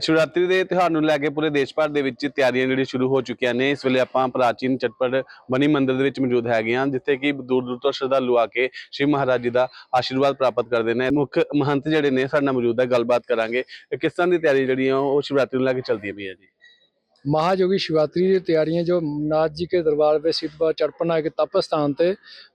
ਸ਼ਿਵਰਾਤਰੀ ਦੇ ਤਿਉਹਾਰ ਨੂੰ ਲੈ ਕੇ ਪੂਰੇ ਦੇਸ਼ ਭਰ ਦੇ ਵਿੱਚ ਤਿਆਰੀਆਂ ਜਿਹੜੀਆਂ ਸ਼ੁਰੂ ਹੋ ਚੁੱਕੀਆਂ ਨੇ ਇਸ ਵੇਲੇ ਆਪਾਂ ਪ੍ਰਾਚੀਨ ਚਟਪਟ ਬਣੀ ਮੰਦਿਰ ਦੇ ਵਿੱਚ ਮੌਜੂਦ ਹੈਗੇ ਹਾਂ ਜਿੱਥੇ ਕਿ ਦੂਰ ਦੂਰ ਤੋਂ ਸ਼ਰਧਾਲੂ ਆ ਕੇ ਸ਼ਿਵ ਮਹਾਰਾਜ ਜੀ ਦਾ ਆਸ਼ੀਰਵਾਦ ਪ੍ਰਾਪਤ ਕਰਦੇ ਨੇ ਮੁੱਖ ਮਹੰਤ ਜਿਹੜੇ ਨੇ ਸਾਡੇ ਨਾਲ ਮੌਜੂਦ ਹੈ ਗੱਲਬਾਤ ਕਰਾਂਗੇ ਇਹ ਕਿਸ ਤਰ੍ਹਾਂ ਦੀ ਤਿਆਰੀ ਜਿਹੜੀਆਂ ਉਹ ਸ਼ਿਵਰਾਤਰੀ ਨੂੰ ਲੈ ਕੇ ਚੱਲਦੀਆਂ ਪਈਆਂ ਜੀ महायोगी शिवरात्रि की तैयारियां जो नाथ जी के दरबार पे सिद्ध बाबा चरपना के तप स्थान पे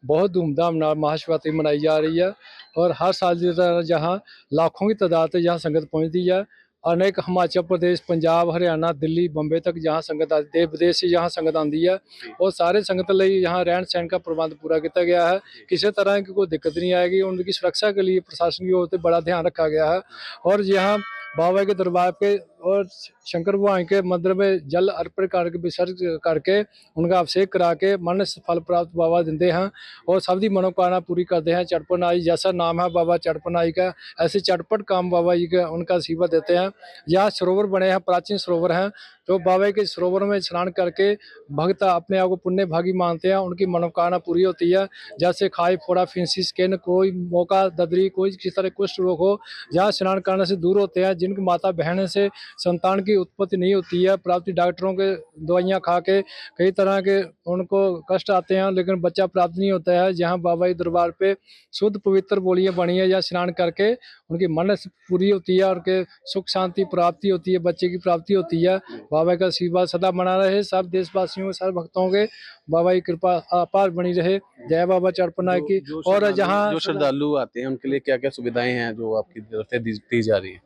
बहुत धूमधाम नाल महाशिवरात्रि मनाई जा रही है और हर साल की तरह जहाँ लाखों की तादाद से यहाँ संगत पहुँचती है अनेक हिमाचल प्रदेश पंजाब हरियाणा दिल्ली बम्बे तक जहाँ संगत आती देश विदेश से यहाँ संगत आती है और सारे संगत ਲਈ यहाँ रहन सहन का प्रबंध पूरा किया गया है किसी तरह की कोई दिक्कत नहीं आएगी उनकी सुरक्षा के लिए प्रशासन की ओर से बड़ा ध्यान रखा गया है और यहाँ बाबा के दरबार पे और शंकर भगवान के मंदिर में जल अर्पण करके विसर्ज करके, उनका अभिषेक करा के मन फल प्राप्त बाबा देते हैं और सबकी मनोकामना पूरी करते हैं। चटपट आई, जैसा नाम है बाबा चटपट आई का, ऐसे चटपट काम बाबा जी का उनका आशीर्वाद देते हैं। यहाँ सरोवर बने हैं, प्राचीन सरोवर हैं तो बाबा के सरोवर में स्नान करके भक्त अपने आप को पुण्य भागी मानते हैं। उनकी मनोकामना पूरी होती है। जैसे खाई, फोड़ा, फिंसी, स्किन, कोई मौका, ददरी, कोई किसी तरह कुष्ठ रोग हो, जहाँ स्नान करने से दूर होते हैं, जिनकी माता बहन से संतान की उत्पत्ति नहीं होती है। प्राप्ति डॉक्टरों के दवाइयाँ खा के कई तरह के उनको कष्ट आते हैं लेकिन बच्चा प्राप्त नहीं होता है। जहाँ बाबा दरबार पे शुद्ध पवित्र बोलियाँ बनी है या स्नान करके उनकी मन पूरी होती है और उनके सुख शांति प्राप्ति होती है बच्चे की प्राप्ति होती है। बाबा का आशीर्वाद सदा बना रहे। सब देशवासियों सब भक्तों के बाबा की कृपा अपार बनी रहे। जय बाबा चरपना की। और जहाँ जो श्रद्धालु आते हैं उनके लिए क्या क्या सुविधाएँ हैं जो आपकी तरफ़ से दी जा रही है?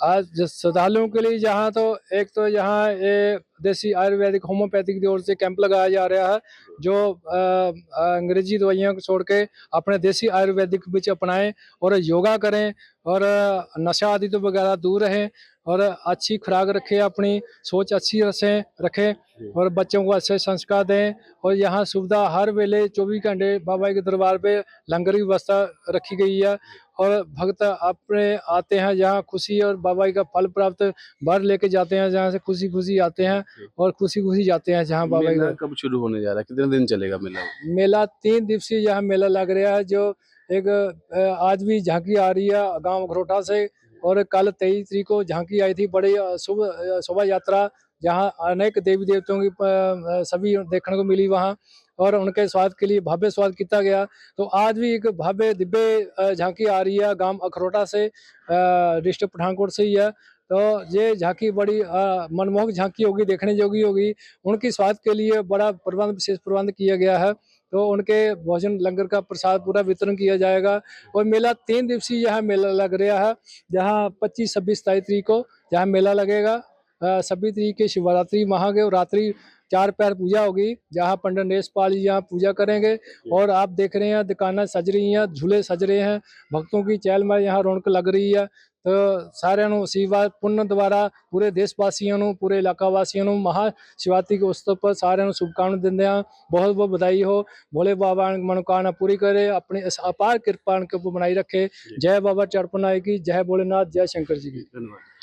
आज श्रद्धालुओं के लिए जहाँ तो एक तो यहाँ ये देसी आयुर्वेदिक, होम्योपैथिक की ओर से कैंप लगाया जा रहा है, जो अंग्रेज़ी दवाइयों को छोड़ के अपने देसी आयुर्वेदिक बीच अपनाएँ और योगा करें और नशा आदि तो वगैरह दूर रहें और अच्छी खुराक रखें, अपनी सोच अच्छी रसें रखें और बच्चों को अच्छे संस्कार दें और यहाँ सुविधा हर वेले चौबीस घंटे बाबा के दरबार पे लंगर की व्यवस्था रखी गई है। और भक्त अपने आते हैं जहाँ खुशी और बाबा का फल प्राप्त भर लेके जाते हैं जहाँ से खुशी खुशी आते हैं और खुशी खुशी जाते हैं जहाँ बाबा मेला का। कब शुरू होने जा रहा है? कितने दिन चलेगा मेला? मेला तीन दिवसीय यहाँ मेला लग रहा है जो एक आज भी झांकी आ रही है गाँव अखरोटा से और कल तेईस तरीक को झांकी आई थी बड़ी शुभ शोभा यात्रा जहाँ अनेक देवी देवताओं की सभी देखने को मिली वहाँ और उनके स्वाद के लिए भव्य स्वाद किया गया। तो आज भी एक भव्य, दिव्य झांकी आ रही है गाँव अखरोटा से डिस्ट्रिक्ट पठानकोट से ही है। तो ये झांकी बड़ी मनमोहक झांकी होगी, देखने योगी होगी। उनकी स्वाद के लिए बड़ा प्रबंध, विशेष प्रबंध किया गया है। तो उनके भोजन लंगर का प्रसाद पूरा वितरण किया जाएगा और मेला तीन दिवसीय यहाँ मेला लग रहा है, जहाँ पच्चीस छब्बीस तरीक को जहाँ मेला लगेगा। छब्बीस तरीक की शिवरात्रि महादेव रात्रि चार पैर पूजा होगी जहाँ पंडित नरेश पाल जी यहाँ पूजा करेंगे और आप देख रहे हैं दुकानें सज रही हैं झूले सज रहे हैं भक्तों की चहल में यहाँ रौनक लग रही है तो ਸਾਰਿਆਂ ਨੂੰ ਆਸ਼ੀਰਵਾਦ ਪੁੰਨ ਦੁਆਰਾ ਪੂਰੇ ਦੇਸ਼ ਵਾਸੀਆਂ ਨੂੰ ਪੂਰੇ ਇਲਾਕਾ ਵਾਸੀਆਂ ਨੂੰ ਮਹਾ ਸ਼ਿਵਰਾਤਰੀ के उत्सव पर ਸਾਰਿਆਂ ਨੂੰ शुभकामनाएं ਦਿੰਦੇ ਹਾਂ बहुत बहुत बधाई हो भोले बाबा मनोकामना पूरी करे अपनी इस अपार कृपा उनके ऊपर बनाई रखे जय बाबा चरपनाई की जय भोलेनाथ जय शंकर जी की ਧੰਨਵਾਦ ਅ,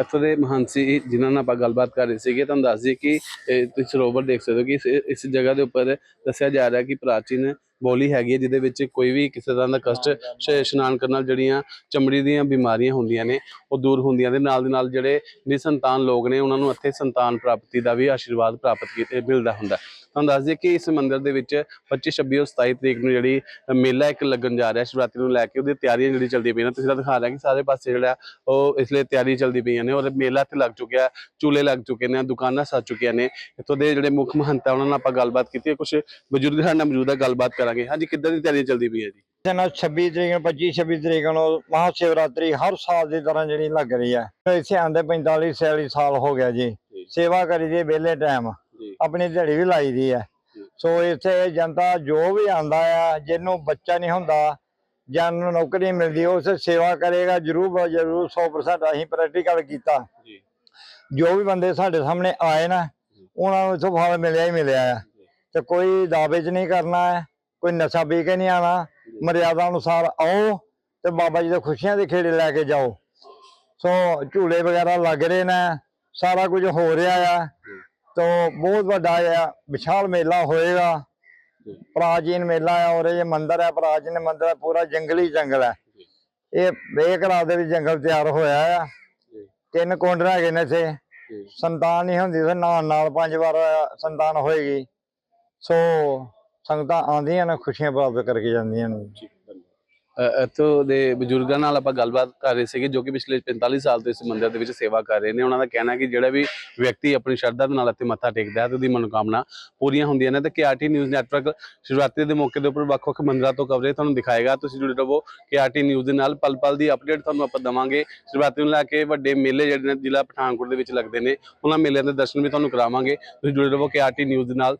ਇੱਥੋਂ ਦੇ ਮਹੰਤ ਜਿਨ੍ਹਾਂ ਨਾਲ ਆਪਾਂ ਗੱਲਬਾਤ ਕਰ ਰਹੇ ਸੀਗੇ, ਤੁਹਾਨੂੰ ਦੱਸ ਦਈਏ ਕਿ ਤੁਸੀਂ ਸਰੋਵਰ ਦੇਖ ਸਕਦੇ ਹੋ ਕਿ ਇਸ ਇਸ ਜਗ੍ਹਾ ਦੇ ਉੱਪਰ ਦੱਸਿਆ ਜਾ ਰਿਹਾ ਕਿ ਪ੍ਰਾਚੀਨ ਬੋਲੀ ਹੈਗੀ ਹੈ, ਜਿਹਦੇ ਵਿੱਚ ਕੋਈ ਵੀ ਕਿਸੇ ਤਰ੍ਹਾਂ ਦਾ ਕਸ਼ਟ ਸ਼- ਇਸ਼ਨਾਨ ਕਰਨ ਨਾਲ ਜਿਹੜੀਆਂ ਚਮੜੀ ਦੀਆਂ ਬਿਮਾਰੀਆਂ ਹੁੰਦੀਆਂ ਨੇ, ਉਹ ਦੂਰ ਹੁੰਦੀਆਂ ਦੇ ਨਾਲ ਦੇ ਨਾਲ ਜਿਹੜੇ ਨਿਸੰਤਾਨ ਲੋਕ ਨੇ, ਉਹਨਾਂ ਨੂੰ ਇੱਥੇ ਸੰਤਾਨ ਪ੍ਰਾਪਤੀ ਦਾ ਵੀ ਆਸ਼ੀਰਵਾਦ ਪ੍ਰਾਪਤ ਕੀਤੇ, ਮਿਲਦਾ ਹੁੰਦਾ। ਤੁਹਾਨੂੰ ਦੱਸ ਦਈਏ ਕਿ ਇਸ ਮੰਦਿਰ ਦੇ ਵਿੱਚ 25 26 ਔਰ 27 ਤਰੀਕ ਨੂੰ ਜਿਹੜੀ ਮੇਲਾ ਇੱਕ ਲੱਗਣ ਜਾ ਰਿਹਾ ਸ਼ਿਵਰਾਤਰੀ ਨੂੰ ਲੈ ਕੇ ਉਹਦੀ ਤਿਆਰੀਆਂ ਜਿਹੜੀ ਚੱਲਦੀ ਪਈਆਂ ਨੇ। ਤੁਸੀਂ ਤਾਂ ਦਿਖਾ ਰਹੇ ਕਿ ਸਾਰੇ ਪਾਸੇ ਜਿਹੜਾ ਉਹ ਇਸ ਲਈ ਤਿਆਰੀ ਚੱਲਦੀ ਪਈਆਂ ਨੇ ਔਰ ਮੇਲਾ ਤੇ ਲੱਗ ਚੁੱਕਿਆ ਚੂਲੇ ਲੱਗ ਚੁੱਕੇ ਨੇ ਦੁਕਾਨਾਂ ਸੱਜ ਚੁੱਕੀਆਂ ਨੇ। ਇੱਥੋਂ ਦੇ ਜਿਹੜੇ ਮੁੱਖ ਮਹੰਤ ਉਹਨਾਂ ਨਾਲ ਆਪਾਂ ਗੱਲਬਾਤ ਕੀਤੀ ਹੈ। ਕੁਝ ਬਜ਼ੁਰਗ ਸਾਡੇ ਨਾਲ ਮੌਜੂਦ ਹੈ ਗੱਲਬਾਤ ਕਰਾਂਗੇ। ਹਾਂਜੀ ਕਿੱਦਾਂ ਦੀ ਤਿਆਰੀ ਚੱਲਦੀ ਪਈ ਹੈ ਜੀ ਜਨਾ 26 ਤਰੀਕ ਨੂੰ 25 26 ਤਰੀਕ ਨੂੰ ਮਹਾ ਸ਼ਿਵਰਾਤਰੀ ਹਰ ਸਾਲ ਦੀ ਤਰ੍ਹਾਂ ਜਿਹੜੀ ਲੱਗ ਰਹੀ ਹੈ। ਇੱਥੇ ਆਂਦੇ 45 46 ਸਾਲ ਹੋ ਗਿਆ ਜੀ। ਸੇਵਾ ਕਰੀ ਦੀ ਵਿਹਲੇ ਟਾਈਮ ਆਪਣੀ ਦਿਹਾੜੀ ਵੀ ਲਾਈ ਦੀ ਹੈ। ਸੋ ਇੱਥੇ ਜਨਤਾ ਜੋ ਵੀ ਆਂਦਾ ਆ ਜਿਹਨੂੰ ਬੱਚਾ ਨਹੀਂ ਹੁੰਦਾ ਜਾਂ ਨੂੰ ਨੌਕਰੀ ਮਿਲਦੀ ਉਸ ਸੇਵਾ ਕਰੇਗਾ ਜਰੂਰ ਜਰੂਰ 100% ਅਸੀਂ ਪ੍ਰੈਕਟੀਕਲ ਕੀਤਾ। ਜੀ। ਜੋ ਵੀ ਬੰਦੇ ਸਾਡੇ ਸਾਹਮਣੇ ਆਏ ਨਾ ਉਹਨਾਂ ਨੂੰ ਇਥੋਂ ਫਲ ਮਿਲਿਆ ਹੀ ਮਿਲਿਆ ਆ। ਤੇ ਕੋਈ ਦਾਅਵੇ 'ਚ ਨਹੀਂ ਕਰਨਾ ਹੈ ਕੋਈ ਨਸ਼ਾ ਪੀ ਕੇ ਨਹੀਂ ਆਣਾ ਮਰਿਆਦਾ ਅਨੁਸਾਰ ਆਓ ਤੇ ਬਾਬਾ ਜੀ ਦੇ ਖੁਸ਼ੀਆਂ ਦੇ ਖੇੜੇ ਲੈ ਕੇ ਜਾਓ। ਸੋ ਝੂਲੇ ਵਗੈਰਾ ਲੱਗ ਰਹੇ ਨੇ ਸਾਰਾ ਕੁਝ ਹੋ ਰਿਹਾ ਆ। ਤੋ ਬਹੁਤ ਵੱਡਾ ਆ ਵਿਸ਼ਾਲ ਮੇਲਾ ਹੋਏਗਾ। ਪ੍ਰਾਚੀਨ ਮੇਲਾ ਆ ਔਰ ਇਹ ਮੰਦਿਰ ਹੈ ਪ੍ਰਾਚੀਨ ਮੰਦਿਰ ਹੈ ਪੂਰਾ ਜੰਗਲੀ ਜੰਗਲ ਹੈ ਇਹ ਬੇਕਰਾਰ ਦੇ ਵਿੱਚ ਜੰਗਲ ਤਿਆਰ ਹੋਇਆ ਆ। ਤਿੰਨ ਕੁੰਡ ਹੈਗੇ ਨੇ ਇੱਥੇ। ਜੀ। ਸੰਤਾਨ ਨਹੀਂ ਹੁੰਦੀ ਤੇ ਨਾਲ ਨਾਲ ਪੰਜ ਵਾਰ ਸੰਤਾਨ ਹੋਏਗੀ। ਸੋ ਸੰਗਤਾਂ ਆਉਂਦੀਆਂ ਨੇ ਖੁਸ਼ੀਆਂ ਪ੍ਰਾਪਤ ਕਰਕੇ ਜਾਂਦੀਆਂ ਨੇ। ਇੱਥੋਂ ਦੇ ਬਜ਼ੁਰਗਾਂ ਨਾਲ ਆਪਾਂ ਗੱਲਬਾਤ ਕਰ ਰਹੇ ਸੀਗੇ, ਜੋ ਕਿ ਪਿਛਲੇ 45 ਸਾਲ ਤੋਂ ਇਸ ਮੰਦਿਰ ਦੇ ਵਿੱਚ ਸੇਵਾ ਕਰ ਰਹੇ ਨੇ। ਉਹਨਾਂ ਦਾ ਕਹਿਣਾ ਹੈ ਕਿ ਜਿਹੜਾ ਵੀ ਵਿਅਕਤੀ ਆਪਣੀ ਸ਼ਰਧਾ ਦੇ ਨਾਲ ਇੱਥੇ ਮੱਥਾ ਟੇਕਦਾ ਹੈ ਤੇ ਉਹਦੀ ਮਨੋਕਾਮਨਾ ਪੂਰੀਆਂ ਹੁੰਦੀਆਂ ਨੇ। ਤੇ ਕੇਆਰਟੀ ਨਿਊਜ਼ ਨੈਟਵਰਕ ਸ਼ਿਵਰਾਤਰੀ ਦੇ ਮੌਕੇ ਦੇ ਉੱਪਰ ਵੱਖ-ਵੱਖ ਮੰਦਿਰਾਂ ਤੋਂ ਕਵਰੇਜ ਤੁਹਾਨੂੰ ਦਿਖਾਏਗਾ। ਤੁਸੀਂ ਜੁੜੇ ਰਹੋ ਕੇਆਰਟੀ ਨਿਊਜ਼ ਦੇ ਨਾਲ। ਪਲ-ਪਲ ਦੀ ਅਪਡੇਟ ਤੁਹਾਨੂੰ ਆਪਾਂ ਦਵਾਂਗੇ। ਸ਼ਿਵਰਾਤਰੀ ਨੂੰ ਲੈ ਕੇ ਵੱਡੇ ਮੇਲੇ ਜਿਹੜੇ ਨੇ ਜ਼ਿਲ੍ਹਾ ਪਠਾਨਕੋਟ ਦੇ ਵਿੱਚ ਲੱਗਦੇ ਨੇ, ਉਹਨਾਂ ਮੇਲਿਆਂ ਦੇ ਦਰਸ਼ਨ ਵੀ ਤੁਹਾਨੂੰ ਕਰਾਵਾਂਗੇ। ਤੁਸੀਂ ਜੁੜੇ ਰਹੋ ਕੇਆਰਟੀ ਨਿਊਜ਼ ਦੇ ਨਾਲ।